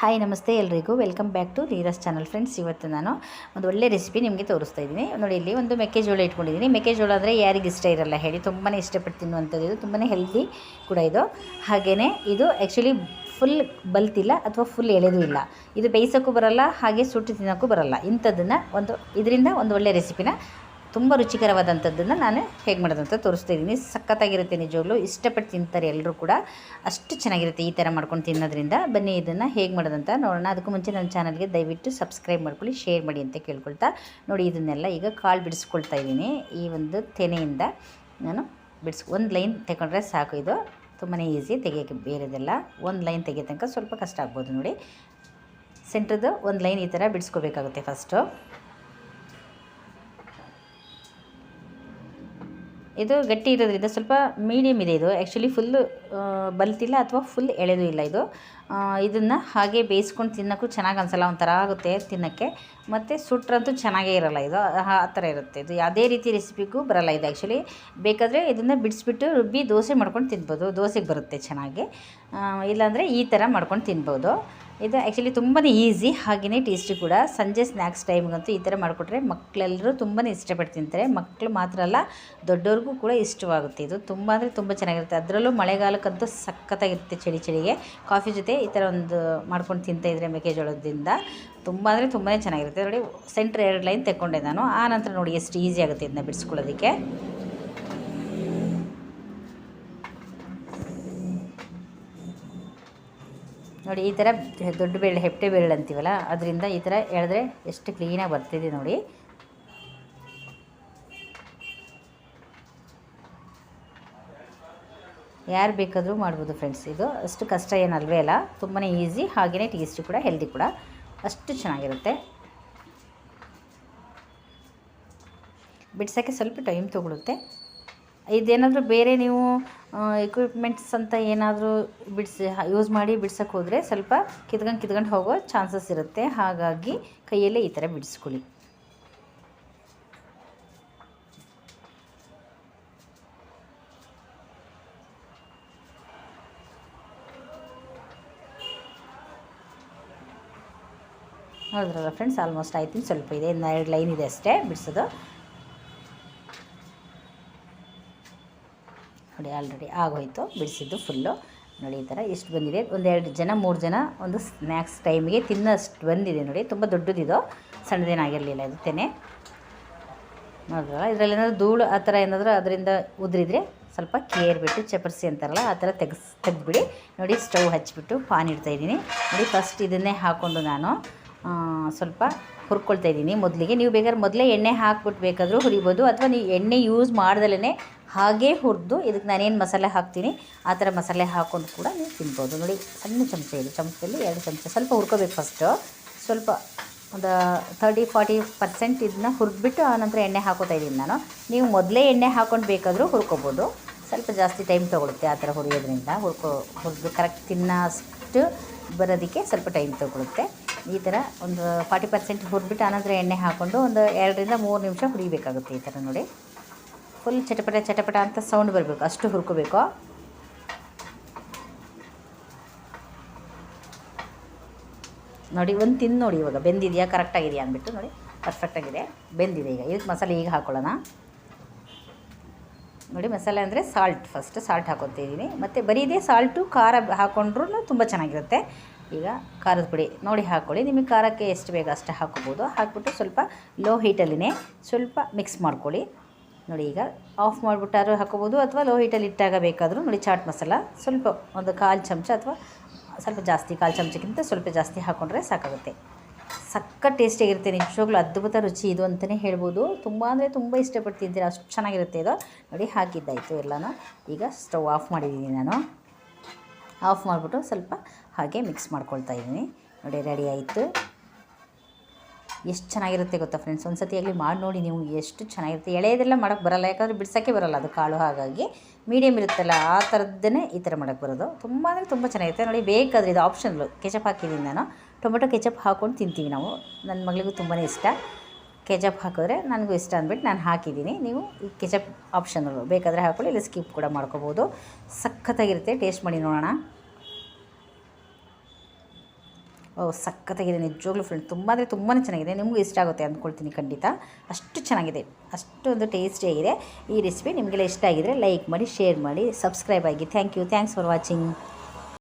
Hi ನಮಸ್ತೆ ಎಲ್ರಿಗೂ. Welcome back to ರೀರಸ್ ಚಾನಲ್ ಫ್ರೆಂಡ್ಸ್ ಇವತ್ತು ನಾನು ಒಂದು ಒಳ್ಳೆ ರೆಸಿಪಿ ನಿಮಗೆ ತೋರಿಸ್ತಾ ಇದ್ದೀನಿ. ನೋಡಿ, ಇಲ್ಲಿ ಒಂದು ಮೆಕ್ಕೆಜೋಳ ಇಟ್ಕೊಂಡಿದ್ದೀನಿ. ಮೆಕ್ಕೆಜೋಳ ಅಂದರೆ ಯಾರಿಗೆ ಇಷ್ಟ ಇರಲ್ಲ ಹೇಳಿ. ತುಂಬಾ ಇಷ್ಟಪಟ್ಟು ತಿನ್ನುವಂಥದ್ದು ಇದು. ತುಂಬಾ ಹೆಲ್ದಿ ಕೂಡ ಇದು. ಹಾಗೆಯೇ ಇದು ಆ್ಯಕ್ಚುಲಿ ಫುಲ್ ಬಲ್ತಿಲ್ಲ ಅಥವಾ ಫುಲ್ ಎಳೆದು ಇಲ್ಲ. ಇದು ಬೇಯಿಸೋಕ್ಕೂ ಬರಲ್ಲ, ಹಾಗೆ ಸುಟ್ಟು ತಿನ್ನೋಕ್ಕೂ ಬರಲ್ಲ. ಇಂಥದ್ದನ್ನು ಒಂದು, ಇದರಿಂದ ಒಂದು ಒಳ್ಳೆ ರೆಸಿಪಿನ ತುಂಬ ರುಚಿಕರವಾದಂಥದ್ದನ್ನು ನಾನು ಹೇಗೆ ಮಾಡೋದಂತ ತೋರಿಸ್ತಾ ಇದ್ದೀನಿ ಸಖತ್ತಾಗಿರುತ್ತೆ ನಿಜವಾಗ್ಲೂ. ಇಷ್ಟಪಟ್ಟು ತಿಂತಾರೆ ಎಲ್ಲರೂ ಕೂಡ. ಅಷ್ಟು ಚೆನ್ನಾಗಿರುತ್ತೆ ಈ ಥರ ಮಾಡ್ಕೊಂಡು ತಿನ್ನೋದ್ರಿಂದ. ಬನ್ನಿ, ಇದನ್ನು ಹೇಗೆ ಮಾಡೋದಂತ ನೋಡೋಣ. ಅದಕ್ಕೂ ಮುಂಚೆ ನನ್ನ ಚಾನಲ್ಗೆ ದಯವಿಟ್ಟು ಸಬ್ಸ್ಕ್ರೈಬ್ ಮಾಡ್ಕೊಳ್ಳಿ, ಶೇರ್ ಮಾಡಿ ಅಂತ ಕೇಳ್ಕೊಳ್ತಾ. ನೋಡಿ, ಇದನ್ನೆಲ್ಲ ಈಗ ಕಾಳು ಬಿಡಿಸ್ಕೊಳ್ತಾ ಇದ್ದೀನಿ. ಈ ಒಂದು ತೆನೆಯಿಂದ ನಾನು ಬಿಡಿಸ್, ಒಂದು ಲೈನ್ ತಗೊಂಡ್ರೆ ಸಾಕು ಇದು. ತುಂಬಾ ಈಸಿ ತೆಗಿಯೋಕ್ಕೆ ಬೇರೆದೆಲ್ಲ. ಒಂದು ಲೈನ್ ತೆಗೆಯೋ ತನಕ ಸ್ವಲ್ಪ ಕಷ್ಟ ಆಗ್ಬೋದು ನೋಡಿ. ಸೆಂಟ್ರದ್ದು ಒಂದು ಲೈನ್ ಈ ಥರ ಬಿಡಿಸ್ಕೋಬೇಕಾಗುತ್ತೆ ಫಸ್ಟು. ಇದು ಗಟ್ಟಿ ಇರೋದ್ರಿಂದ ಸ್ವಲ್ಪ ಮೀಡಿಯಮ್ ಇದೆ ಇದು. ಆ್ಯಕ್ಚುಲಿ ಫುಲ್ಲು ಬಲ್ತಿಲ್ಲ ಅಥವಾ ಫುಲ್ ಎಳೆದು ಇಲ್ಲ ಇದು. ಇದನ್ನು ಹಾಗೆ ಬೇಯಿಸ್ಕೊಂಡು ತಿನ್ನೋಕ್ಕೂ ಚೆನ್ನಾಗಿ ಅನಿಸಲ್ಲ, ಒಂಥರ ಆಗುತ್ತೆ ತಿನ್ನೋಕ್ಕೆ. ಮತ್ತು ಸುಟ್ರಂತೂ ಚೆನ್ನಾಗೇ ಇರಲ್ಲ ಇದು. ಆ ಥರ ಇರುತ್ತೆ ಇದು. ಯಾವುದೇ ರೀತಿ ರೆಸಿಪಿಗೂ ಬರಲ್ಲ ಇದು ಆ್ಯಕ್ಚುಲಿ ಬೇಕಾದರೆ ಇದನ್ನು ಬಿಡಿಸ್ಬಿಟ್ಟು ರುಬ್ಬಿ ದೋಸೆ ಮಾಡ್ಕೊಂಡು ತಿನ್ಬೋದು. ದೋಸೆಗೆ ಬರುತ್ತೆ ಚೆನ್ನಾಗಿ. ಇಲ್ಲಾಂದರೆ ಈ ಥರ ಮಾಡ್ಕೊಂಡು ತಿನ್ಬೋದು. ಇದು ಆ್ಯಕ್ಚುಲಿ ತುಂಬಾ ಈಸಿ ಹಾಗೆಯೇ ಟೇಸ್ಟಿ ಕೂಡ. ಸಂಜೆ ಸ್ನ್ಯಾಕ್ಸ್ ಟೈಮ್ಗಂತೂ ಈ ಥರ ಮಾಡಿಕೊಟ್ರೆ ಮಕ್ಕಳೆಲ್ಲರೂ ತುಂಬಾ ಇಷ್ಟಪಟ್ಟು ತಿಂತಾರೆ ಮಕ್ಕಳು ಮಾತ್ರ ಅಲ್ಲ ದೊಡ್ಡವ್ರಿಗೂ ಕೂಡ ಇಷ್ಟವಾಗುತ್ತೆ ಇದು. ತುಂಬ ಅಂದರೆ ತುಂಬ ಚೆನ್ನಾಗಿರುತ್ತೆ. ಅದರಲ್ಲೂ ಮಳೆಗಾಲಕ್ಕಂತೂ ಸಖತ್ತಾಗಿರುತ್ತೆ ಚಳಿ ಚಳಿಗೆ. ಕಾಫಿ ಜೊತೆ ಈ ಥರ ಒಂದು ಮಾಡ್ಕೊಂಡು ತಿಂತಾಯಿದ್ರೆ ಮೆಕ್ಕೆಜೋಳದಿಂದ ತುಂಬ ಅಂದರೆ ತುಂಬಾ ಚೆನ್ನಾಗಿರುತ್ತೆ. ನೋಡಿ ಸೆಂಟ್ರ್ ಎರಡು ಲೈನ್ ತೆಕ್ಕೊಂಡೆ ನಾನು. ಆ ನಂತರ ನೋಡಿ ಎಷ್ಟು ಈಸಿ ಆಗುತ್ತೆ ಇದನ್ನ ಬಿಡಿಸ್ಕೊಳ್ಳೋದಕ್ಕೆ. ನೋಡಿ, ಈ ಥರ ದೊಡ್ಡ ಬೆರಳು ಹೆಪ್ಟೆ ಬೆರಳು ಅಂತೀವಲ್ಲ, ಅದರಿಂದ ಈ ಥರ ಎಳೆದ್ರೆ ಎಷ್ಟು ಕ್ಲೀನಾಗಿ ಬರ್ತಿದೆ ನೋಡಿ. ಯಾರು ಬೇಕಾದರೂ ಮಾಡ್ಬೋದು ಫ್ರೆಂಡ್ಸ್ ಇದು ಅಷ್ಟು ಕಷ್ಟ ಏನಲ್ವೇ ಅಲ್ಲ ತುಂಬಾ ಈಸಿ ಹಾಗೆಯೇ ಟೇಸ್ಟಿ ಕೂಡ ಹೆಲ್ದಿ ಕೂಡ, ಅಷ್ಟು ಚೆನ್ನಾಗಿರುತ್ತೆ. ಬಿಡ್ಸೋಕ್ಕೆ ಸ್ವಲ್ಪ ಟೈಮ್ ತೊಗೊಳುತ್ತೆ. ಇದೇನಾದರೂ ಬೇರೆ ನೀವು ಎಕ್ವಿಪ್ಮೆಂಟ್ಸ್ ಅಂತ ಏನಾದರೂ ಬಿಡಿಸಿ ಯೂಸ್ ಮಾಡಿ ಬಿಡ್ಸೋಕ್ಕೆ ಹೋದರೆ ಸ್ವಲ್ಪ ಕಿತ್ಕೊಂಡು ಕಿತ್ಕೊಂಡು ಹೋಗೋ ಚಾನ್ಸಸ್ ಇರುತ್ತೆ. ಹಾಗಾಗಿ ಕೈಯಲ್ಲೇ ಈ ಥರ ಬಿಡಿಸ್ಕೊಳ್ಳಿ. ನೋಡಿದ್ರಲ್ಲ ಫ್ರೆಂಡ್ಸ್ ಆಲ್ಮೋಸ್ಟ್ ಆಯ್ತು. ಸ್ವಲ್ಪ ಇದೆ. ಇನ್ನು ಎರಡು ಲೈನ್ ಇದೆ ಅಷ್ಟೇ ಬಿಡಿಸೋದು. ನೋಡಿ ಆಲ್ರೆಡಿ ಆಗೋಯ್ತು, ಬಿಡಿಸಿದ್ದು ಫುಲ್ಲು ನೋಡಿ ಈ ಥರ ಎಷ್ಟು ಬಂದಿದೆ. ಒಂದೆರಡು ಜನ, ಮೂರು ಜನ ಒಂದು ಸ್ನ್ಯಾಕ್ಸ್ ಟೈಮಿಗೆ ತಿನ್ನೋಷ್ಟು ಬಂದಿದೆ ನೋಡಿ. ತುಂಬ ದೊಡ್ಡದಿದು ಸಣ್ಣದೇನಾಗಿರಲಿಲ್ಲ ಇದು ತೆನೆ. ನೋಡಿದ್ರಲ್ಲ, ಇದರಲ್ಲಿ ಏನಾದರೂ ಧೂಳು ಆ ಥರ ಏನಾದರೂ ಅದರಿಂದ ಉದ್ರಿದ್ರೆ ಸ್ವಲ್ಪ ಕೇರ್ ಬಿಟ್ಟು ಚಪರ್ಸಿ ಅಂತಾರಲ್ಲ, ಆ ಥರ ತೆಗ್ಸ್, ತೆಗೆದ್ಬಿಡಿ. ನೋಡಿ, ಸ್ಟವ್ ಹಚ್ಚಿಬಿಟ್ಟು ಪಾನ್ ಇಡ್ತಾಯಿದ್ದೀನಿ ನೋಡಿ ಫಸ್ಟ್ ಇದನ್ನೇ ಹಾಕ್ಕೊಂಡು ನಾನು ಸ್ವಲ್ಪ ಹುರ್ಕೊಳ್ತಾ ಇದ್ದೀನಿ ಮೊದಲಿಗೆ. ನೀವು ಬೇಕಾದ್ರೆ ಮೊದಲೇ ಎಣ್ಣೆ ಹಾಕ್ಬಿಟ್ಟು ಬೇಕಾದರೂ ಹುರಿಬೋದು. ಅಥವಾ ನೀವು ಎಣ್ಣೆ ಯೂಸ್ ಮಾಡ್ದಲೇ ಹಾಗೇ ಹುರಿದು ಇದಕ್ಕೆ ನಾನೇನು ಮಸಾಲೆ ಹಾಕ್ತೀನಿ, ಆ ಥರ ಮಸಾಲೆ ಹಾಕ್ಕೊಂಡು ಕೂಡ ನೀವು ತಿನ್ಬೋದು. ನೋಡಿ, ಸಣ್ಣ ಚಮಚ ಇದೆ. ಚಮಚದಲ್ಲಿ ಎರಡು ಚಮಚ. ಸ್ವಲ್ಪ ಹುರ್ಕೋಬೇಕು ಫಸ್ಟು ಸ್ವಲ್ಪ ಒಂದು ತರ್ಟಿ ಫಾರ್ಟಿ ಪರ್ಸೆಂಟ್ ಇದನ್ನ ಹುರಿದ್ಬಿಟ್ಟು ಆನಂತರ ಎಣ್ಣೆ ಹಾಕೋತಾ ಇದ್ದೀನಿ ನಾನು. ನೀವು ಮೊದಲೇ ಎಣ್ಣೆ ಹಾಕ್ಕೊಂಡು ಬೇಕಾದರೂ ಹುರ್ಕೋಬೋದು. ಸ್ವಲ್ಪ ಜಾಸ್ತಿ ಟೈಮ್ ತೊಗೊಳುತ್ತೆ ಆ ಥರ ಹುರಿಯೋದ್ರಿಂದ. ಹುರ್ಕೋ, ಹುರಿದು ಕರೆಕ್ಟ್ ತಿನ್ನೋಷ್ಟು ಬರೋದಕ್ಕೆ ಸ್ವಲ್ಪ ಟೈಮ್ ತೊಗೊಳುತ್ತೆ. ಈ ಥರ ಒಂದು ಫಾರ್ಟಿ ಪರ್ಸೆಂಟ್ ಹುರಿದ್ಬಿಟ್ಟು ಆನಂತರ ಎಣ್ಣೆ ಹಾಕ್ಕೊಂಡು ಒಂದು ಎರಡರಿಂದ ಮೂರು ನಿಮಿಷ ಹುರಿಬೇಕಾಗುತ್ತೆ ಈ ಥರ ನೋಡಿ. ಫುಲ್ ಚಟಪಟ ಚಟಪಟ ಅಂತ ಸೌಂಡ್ ಬರಬೇಕು, ಅಷ್ಟು ಹುರ್ಕೋಬೇಕು. ನೋಡಿ, ಒಂದು ತಿಂದು ನೋಡಿ ಇವಾಗ. ಬೆಂದಿದೆಯಾ? ಕರೆಕ್ಟಾಗಿದೆಯಾ ಅಂದ್ಬಿಟ್ಟು ನೋಡಿ. ಪರ್ಫೆಕ್ಟಾಗಿದೆ ಬೆಂದಿದೆ ಈಗ. ಇದಕ್ಕೆ ಮಸಾಲೆ ಈಗ ಹಾಕೊಳ್ಳೋಣ. ನೋಡಿ, ಮಸಾಲೆ ಅಂದರೆ ಸಾಲ್ಟ್ ಫಸ್ಟ್ ಸಾಲ್ಟ್ ಹಾಕೊತಿದ್ದೀನಿ ಮತ್ತು ಬರೀ ಇದೇ ಸಾಲ್ಟು ಖಾರ ಹಾಕ್ಕೊಂಡ್ರೂ ತುಂಬ ಚೆನ್ನಾಗಿರುತ್ತೆ. ಈಗ ಖಾರದ ಪುಡಿ ನೋಡಿ ಹಾಕ್ಕೊಳ್ಳಿ ನಿಮಗೆ ಖಾರಕ್ಕೆ ಎಷ್ಟು ಬೇಗ ಅಷ್ಟು ಹಾಕ್ಕೋಬೋದು. ಹಾಕ್ಬಿಟ್ಟು ಸ್ವಲ್ಪ ಲೋ ಹೀಟಲ್ಲಿನೇ ಸ್ವಲ್ಪ ಮಿಕ್ಸ್ ಮಾಡ್ಕೊಳ್ಳಿ. ನೋಡಿ ಈಗ ಆಫ್ ಮಾಡಿಬಿಟ್ಟಾದ್ರೂ ಹಾಕೋಬೋದು ಅಥವಾ ಲೋ ಹೀಟಲ್ಲಿ ಇಟ್ಟಾಗ ಬೇಕಾದರೂ ನೋಡಿ ಚಾಟ್ ಮಸಾಲ ಸ್ವಲ್ಪ ಒಂದು ಕಾಲು ಚಮಚ ಅಥವಾ ಸ್ವಲ್ಪ ಜಾಸ್ತಿ ಕಾಲು ಚಮಚಕ್ಕಿಂತ ಸ್ವಲ್ಪ ಜಾಸ್ತಿ ಹಾಕ್ಕೊಂಡ್ರೆ ಸಾಕಾಗುತ್ತೆ. ಸಕ್ಕ ಟೇಸ್ಟಿಯಾಗಿರುತ್ತೆ ನಿಜವಾಗ್ಲೂ ಅದ್ಭುತ ರುಚಿ ಇದು ಅಂತಲೇ ಹೇಳ್ಬೋದು. ತುಂಬ ಅಂದರೆ ತುಂಬ ಇಷ್ಟಪಟ್ಟು ತಿಂತೀರ. ಅಷ್ಟು ಚೆನ್ನಾಗಿರುತ್ತೆ ಇದು. ನೋಡಿ ಹಾಕಿದ್ದಾಯಿತು ಎಲ್ಲನೂ. ಈಗ ಸ್ಟವ್ ಆಫ್ ಮಾಡಿದ್ದೀನಿ ನಾನು. ಆಫ್ ಮಾಡಿಬಿಟ್ಟು ಸ್ವಲ್ಪ ಹಾಗೆ ಮಿಕ್ಸ್ ಮಾಡ್ಕೊಳ್ತಾ ಇದ್ದೀನಿ. ನೋಡಿ, ರೆಡಿ ಆಯಿತು. ಎಷ್ಟು ಚೆನ್ನಾಗಿರುತ್ತೆ ಗೊತ್ತಾ ಫ್ರೆಂಡ್ಸ್ ಒಂದು ಆಗಲಿ ಮಾಡಿ ನೋಡಿ ನೀವು ಎಷ್ಟು ಚೆನ್ನಾಗಿರುತ್ತೆ. ಎಳೆಯದೆಲ್ಲ ಮಾಡೋಕ್ಕೆ ಬರಲ್ಲ, ಯಾಕಂದರೆ ಬಿಡ್ಸೋಕ್ಕೆ ಬರಲ್ಲ ಅದು ಕಾಳು ಹಾಗಾಗಿ. ಮೀಡಿಯಮ್ ಇರುತ್ತಲ್ಲ, ಆ ಥರದ್ದನ್ನೇ ಈ ಥರ ಮಾಡೋಕ್ಕೆ ಬರೋದು. ತುಂಬ ಅಂದರೆ ತುಂಬ ಚೆನ್ನಾಗಿರುತ್ತೆ. ನೋಡಿ, ಬೇಕಾದರೆ ಇದು ಆಪ್ಷನ್ಲು ಕೆಚಪ್ ಹಾಕಿದ್ದೀನಿ ನಾನು. ಟೊಮೆಟೊ ಕೆಚಪ್ ಹಾಕ್ಕೊಂಡು ತಿಂತೀವಿ ನಾವು. ನನ್ನ ಮಗಳಿಗೂ ತುಂಬಾ ಇಷ್ಟ. ಕೆಚಪ್ ಹಾಕಿದ್ರೆ ನನಗೂ ಇಷ್ಟ ಅಂದ್ಬಿಟ್ಟು ನಾನು ಹಾಕಿದ್ದೀನಿ. ನೀವು ಈ ಕೆಚಪ್ ಆಪ್ಷನಲ್ಲು ಬೇಕಾದರೆ ಹಾಕೊಳ್ಳಿ, ಇಲ್ಲಿ ಸ್ಕಿಪ್ ಕೂಡ ಮಾಡ್ಕೋಬೋದು. ಸಖತ್ತಾಗಿರುತ್ತೆ ಟೇಸ್ಟ್ ಮಾಡಿ ನೋಡೋಣ. ಓ, ಸಖತ್ತಾಗಿದೆ, ನಿಜವಾಗ್ಲೂ ಫ್ರೆಂಡ್ ತುಂಬ ಅಂದರೆ ತುಂಬಾ ಚೆನ್ನಾಗಿದೆ. ನಿಮಗೂ ಇಷ್ಟ ಆಗುತ್ತೆ ಅಂದ್ಕೊಳ್ತೀನಿ ಖಂಡಿತ. ಅಷ್ಟು ಚೆನ್ನಾಗಿದೆ. ಅಷ್ಟೊಂದು ಟೇಸ್ಟಿಯಾಗಿದೆ ಈ ರೆಸಿಪಿ ನಿಮಗೆಲ್ಲ ಇಷ್ಟ ಆಗಿದರೆ ಲೈಕ್ ಮಾಡಿ ಶೇರ್ ಮಾಡಿ ಸಬ್ಸ್ಕ್ರೈಬ್ ಆಗಿ. Thank you thanks for watching